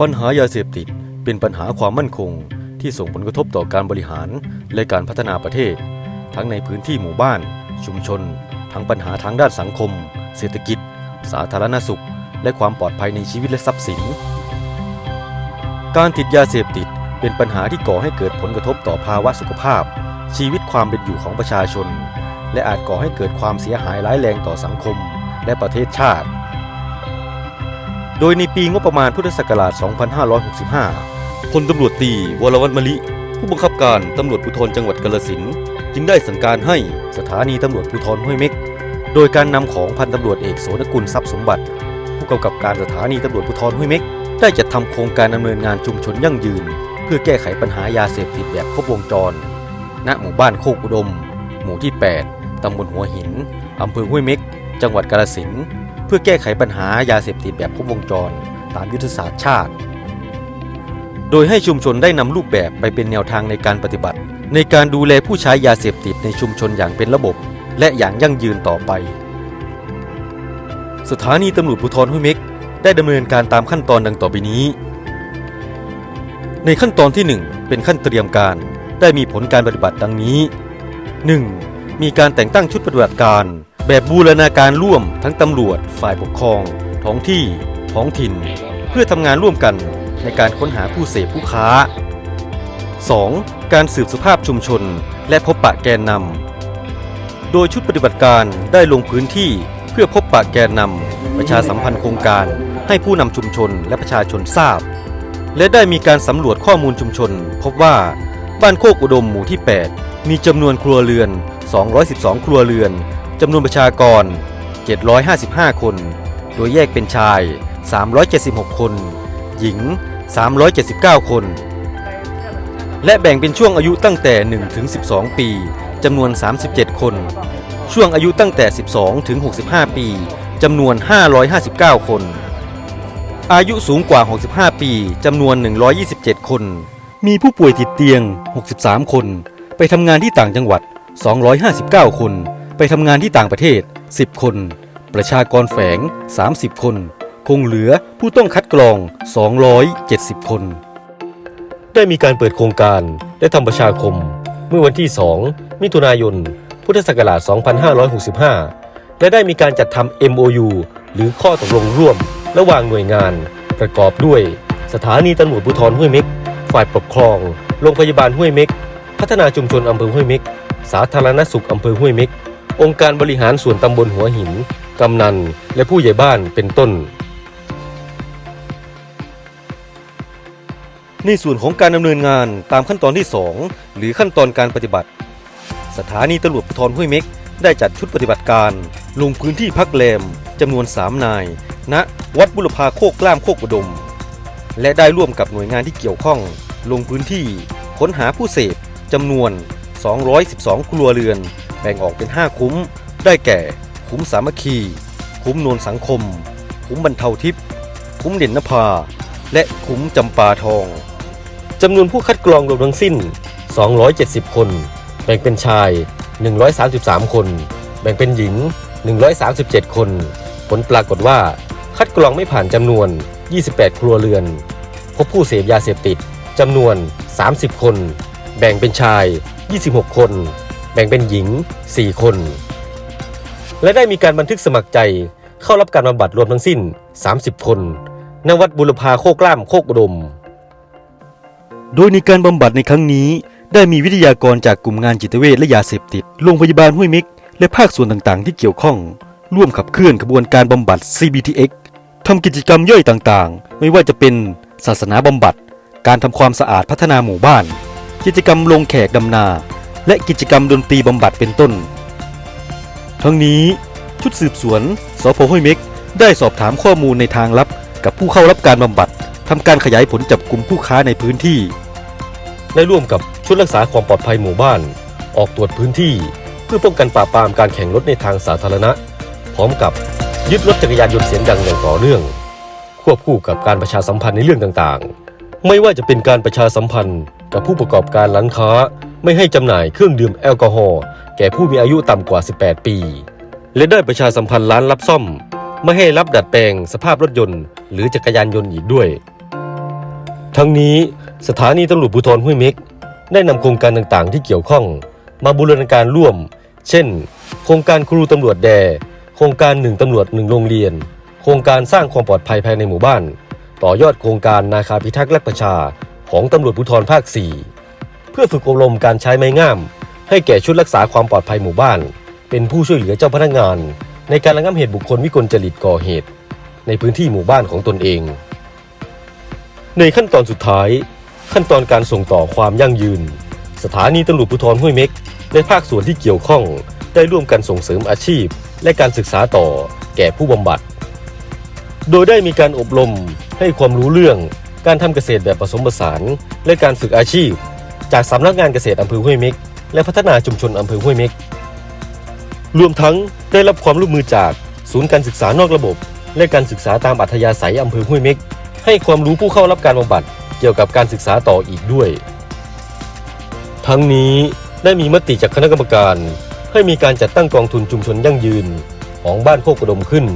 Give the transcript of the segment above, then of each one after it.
ปัญหายาเสพติดเป็นปัญหาความมั่นคง ที่ส่งผลกระทบต่อการบริหารและการพัฒนาประเทศ ทั้งในพื้นที่หมู่บ้าน ชุมชน ทั้งปัญหาทางด้านสังคม เศรษฐกิจ สาธารณสุข และความปลอดภัยในชีวิตและทรัพย์สิน การติดยาเสพติดเป็นปัญหาที่ก่อให้เกิดผลกระทบต่อภาวะสุขภาพ ชีวิตความเป็นอยู่ของประชาชน และอาจก่อให้เกิดความเสียหายร้ายแรงต่อสังคม และประเทศชาติ โดยในปีงบประมาณพุทธศักราช 2565 พลตำรวจตีวรวัฒน์มลิ ผู้บังคับการตำรวจภูธรจังหวัดกาฬสินธุ์จึงได้สั่งการให้สถานีตำรวจภูธรห้วยเม็ก โดยการนำของพันตำรวจเอกโสนกุลทรัพย์สมบัติ ผู้กำกับการสถานีตำรวจภูธรห้วยเม็ก ได้จัดทำโครงการดำเนินงานชุมชนยั่งยืน เพื่อแก้ไขปัญหายาเสพติดแบบครบวงจร ณ หมู่บ้านโคกอุดม หมู่ที่ 8ตำบลหัวหินอำเภอห้วยเม็ก จังหวัดกาฬสินธุ์ เพื่อแก้ไขปัญหายาเสพติดแบบครบวงจร ตามยุทธศาสตร์ชาติ โดยให้ชุมชนได้นำรูปแบบไปเป็นแนวทางในการปฏิบัติ ในการดูแลผู้ใช้ยาเสพติดในชุมชนอย่างเป็นระบบ และอย่างยั่งยืนต่อไป สถานีตำรวจภูธรห้วยเม็กได้ดำเนินการตามขั้นตอนดังต่อไปนี้ ในขั้นตอนที่ 1 เป็นขั้นเตรียมการได้มีผลการปฏิบัติดังนี้ 1. มีการแต่งตั้งชุดปฏิบัติการ แบบบูรณาการร่วมทั้งตำรวจ ฝ่ายปกครอง ท้องที่ ท้องถิ่น เพื่อทำงานร่วมกันในการค้นหาผู้เสพผู้ค้า 2. การสืบสภาพชุมชน และพบปะแกนนำ โดยชุดปฏิบัติการได้ลงพื้นที่เพื่อพบปะแกนนำ ประชาสัมพันธ์โครงการให้ผู้นำชุมชนและประชาชนทราบ และได้มีการสำรวจข้อมูลชุมชน พบว่าบ้านโคกอุดมหมู่ที่ 8 มีจำนวนครัวเรือน 212 ครัวเรือน จำนวนประชากร 755 คน โดยแยกเป็นชาย 376 คน หญิง 379 คน และแบ่งเป็นช่วงอายุตั้งแต่ 1 ถึง 12 ปีจำนวน 37 คน ช่วงอายุตั้งแต่ 12 ถึง 65 ปีจำนวน 559 คน อายุสูงกว่า 65 ปีจำนวน 127 คน มีผู้ป่วยติดเตียง 63 คน ไปทำงานที่ต่างจังหวัด 259 คน ไปทำงานที่ต่างประเทศ 10 คน ประชากรแฝง 30 คน คงเหลือผู้ต้องคัดกรอง 270 คน ได้มีการเปิดโครงการและทำประชาคม เมื่อวันที่ 2 มิถุนายน พุทธศักราช 2565 และได้มีการจัดทำ MOU หรือข้อตกลงร่วม ระหว่างหน่วยงาน ประกอบด้วย สถานีตำรวจภูธรห้วยเม็ก ฝ่ายปกครอง โรงพยาบาลห้วยเม็ก พัฒนาชุมชนอำเภอห้วยเม็กสาธารณสุขอำเภอห้วยเม็ก องค์การบริหารส่วนตำบลหัวหิน กำนัน และผู้ใหญ่บ้านเป็นต้น ในส่วนของการดำเนินงานตามขั้นตอนที่ 2 หรือขั้นตอนการปฏิบัติ สถานีตำรวจภูธรห้วยเม็ก ได้จัดชุดปฏิบัติการ ลงพื้นที่พักแรมจำนวน 3 นายณวัดบุรพาโคกกล้ามโคกอุดม และได้ร่วมกับหน่วยงานที่เกี่ยวข้อง ลงพื้นที่ค้นหาผู้เสพจำนวน 212 ครัวเรือน แบ่งออกเป็น 5 คุ้ม ได้แก่ คุ้มสามัคคี คุ้มนวลสังคม คุ้มบรรเทาทิพย์คุ้มเด่นนภา และคุ้มจำปาทองจำนวนผู้คัดกรองรวมทั้งสิ้น 270 คน แบ่งเป็นชาย 133 คน แบ่งเป็นหญิง 137 คน ผลปรากฏว่า คัดกรองไม่ผ่านจำนวน 28 ครัวเรือน พบผู้เสพยาเสพติดจำนวน 30 คน แบ่งเป็นชาย 26 คน แบ่งเป็นหญิง 4 คน และได้มีการบันทึกสมัครใจ เข้ารับการบำบัดรวมทั้งสิ้น 30 คนณวัดบุรพาโคกล้ามโคกอุดม โดยในการบำบัดในครั้งนี้ ได้มีวิทยากรจากกลุ่มงานจิตเวชและยาเสพติดโรงพยาบาลห้วยม็กและภาคส่วนต่างๆ ที่เกี่ยวข้อง ร่วมขับเคลื่อนขบวนการบำบัด CBTX ทำกิจกรรมย่อยต่างๆ ไม่ว่าจะเป็นศาสนาบำบัด การทำความสะอาดพัฒนาหมู่บ้าน กิจกรรมลงแขกดำนา และกิจกรรมดนตรีบำบัดเป็นต้น ทั้งนี้ชุดสืบสวนสพห้วยเม็ก ได้สอบถามข้อมูลในทางลับ กับผู้เข้ารับการบำบัดทำการขยายผลจับกลุ่มผู้ค้าในพื้นที่ ได้ร่วมกับชุดรักษาความปลอดภัยหมู่บ้าน ออกตรวจพื้นที่ เพื่อป้องกันปราบปรามการแข่งรถในทางสาธารณะ พร้อมกับยึดรถจักรยานยนต์เสียงดังอย่างต่อเนื่อง ควบคู่กับการประชาสัมพันธ์ในเรื่องต่างๆ ไม่ว่าจะเป็นการประชาสัมพันธ์กับผู้ประกอบการร้านค้า ไม่ให้จำหน่ายเครื่องดื่มแอลกอฮอล์แก่ผู้มีอายุต่ำกว่า 18 ปี และได้ประชาสัมพันธ์ร้านรับซ่อม ไม่ให้รับดัดแปลงสภาพรถยนต์ หรือจักรยานยนต์อีกด้วย ทั้งนี้สถานีตำรวจภูธรห้วยเม็ก ได้นำโครงการต่างๆ ที่เกี่ยวข้อง มาบูรณาการร่วม เช่น โครงการครูตำรวจแด โครงการหนึ่งตำรวจหนึ่งโรงเรียน โครงการสร้างความปลอดภัยภายในหมู่บ้าน ต่อยอดโครงการนาคาพิทักษ์และประชาของตำรวจภูธรภาค 4 เพื่อฝึกอบรมการใช้ไม้งาม ให้แก่ชุดรักษาความปลอดภัยหมู่บ้าน เป็นผู้ช่วยเหลือเจ้าพนักงาน ในการระงับเหตุบุคคลวิกลจริตก่อเหตุ ในพื้นที่หมู่บ้านของตนเอง ในขั้นตอนสุดท้าย ขั้นตอนการส่งต่อความยั่งยืน สถานีตำรวจภูธรห้วยเม็กในภาคส่วนที่เกี่ยวข้องได้ร่วมกันส่งเสริมอาชีพ และการศึกษาต่อแก่ผู้บำบัด โดยได้มีการอบรมให้ความรู้เรื่องการทำเกษตรแบบผสมผสาน และการฝึกอาชีพ จากสำนักงานเกษตรอำเภอห้วยเม็ก และพัฒนาชุมชนอำเภอห้วยเม็ก รวมทั้งได้รับความร่วมมือจากศูนย์การศึกษานอกระบบ และการศึกษาตามอัธยาศัยอำเภอห้วยเม็ก ให้ความรู้ผู้เข้ารับการบำบัดเกี่ยวกับการศึกษาต่ออีกด้วย ทั้งนี้ได้มีมติจากคณะกรรมการให้มีการจัดตั้งกองทุนชุมชนยั่งยืนของบ้านโคกอุดมขึ้น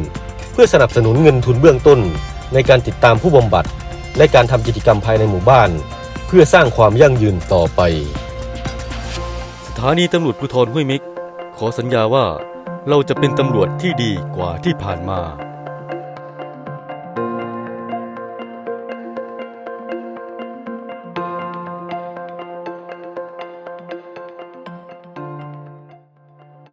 เพื่อสนับสนุนเงินทุนเบื้องต้น ในการติดตามผู้บำบัด และการทำกิจกรรมภายในหมู่บ้าน เพื่อสร้างความยั่งยืนต่อไป สถานีตำรวจภูธรห้วยเม็ก ขอสัญญาว่าเราจะเป็นตำรวจที่ดีกว่าที่ผ่านมา